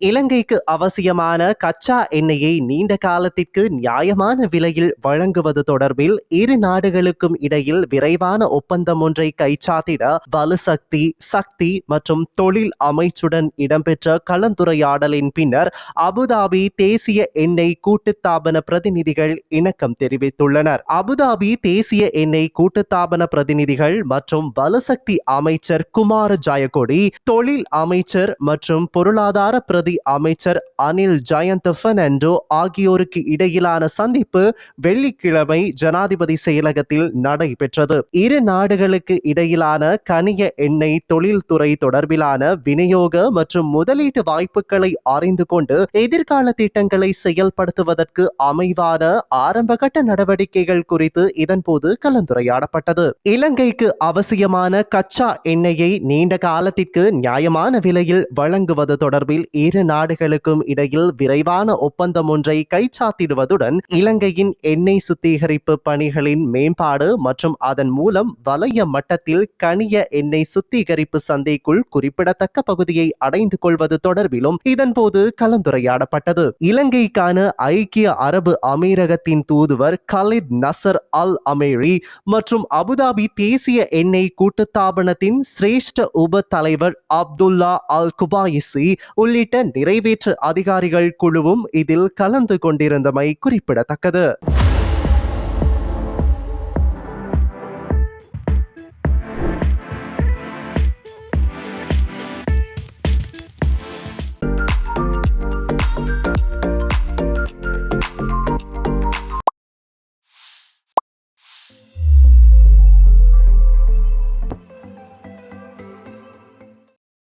இலங்கைக்கு அவசியமான கச்சா எண்ணெயை நீண்ட காலத்திற்கு நியாயமான விலையில் வழங்குவது தொடர்பில் இரு நாடுகளுக்கும் இடையில் விரைவான ஒப்பந்தம் ஒன்றை கைச்சாத்திட வலுசக்தி சக்தி மற்றும் தொழில் அமைச்சுடன் இடம்பெற்ற கலந்துரையாடலின் பின்னர் அபுதாபி தேசிய எண்ணெய் கூட்டுத்தாபன பிரதிநிதிகள் இணக்கம் தெரிவித்துள்ளனர். அபுதாபி தேசிய எண்ணெய் கூட்டுத்தாபன பிரதிநிதிகள் மற்றும் வலுசக்தி அமைச்சர் குமார ஜயகொடி தொழில் அமைச்சர் மற்றும் பொருளாதார பிரதி அமைச்சர் அனில் ஜயந்த் பெர்னாண்டோ ஆகியோருக்கு இடையிலான சந்திப்பு வெள்ளிக்கிழமை ஜனாதிபதி செயலகத்தில் நடைபெற்றது. இரு நாடுகளுக்கு இடையிலான கனிய எண்ணெய் தொழில்துறை தொடர்பிலான விநியோக மற்றும் முதலீட்டு வாய்ப்புகளை அறிந்து கொண்டு எதிர்கால திட்டங்களை செயல்படுத்துவதற்கு அமைவான ஆரம்பகட்ட நடவடிக்கைகள் குறித்து இதன்போது கலந்துரையாடப்பட்டது. இலங்கைக்கு அவசியமான கச்சா எண்ணெயை நீண்ட காலத்திற்கு நியாயமான விலையில் வழங்குவது தொடர்பில் இரு இரு நாடுகளுக்கும் இடையில் விரைவான ஒப்பந்தம் ஒன்றை கைச்சாத்திடுவதுடன் இலங்கையின் எண்ணெய் சுத்திகரிப்பு பணிகளின் மேம்பாடு மற்றும் அதன் மூலம் வலய மட்டத்தில் கனிய எண்ணெய் சுத்திகரிப்பு சந்தைக்குள் குறிப்பிடத்தக்க பகுதியை அடைந்து கொள்வது தொடர்பிலும் இதன்போது கலந்துரையாடப்பட்டது. இலங்கைக்கான ஐக்கிய அரபு அமீரகத்தின் தூதுவர் கலித் நசர் அல் அமேரி மற்றும் அபுதாபி தேசிய எண்ணெய் கூட்டுத்தாபனத்தின் சிரேஷ்ட உப தலைவர் அப்துல்லா அல் குபாயிசி உள்ளிட்ட நிறைவேற்று அதிகாரிகள் குழுவும் இதில் கலந்து கொண்டிருந்தமை குறிப்பிடத்தக்கது.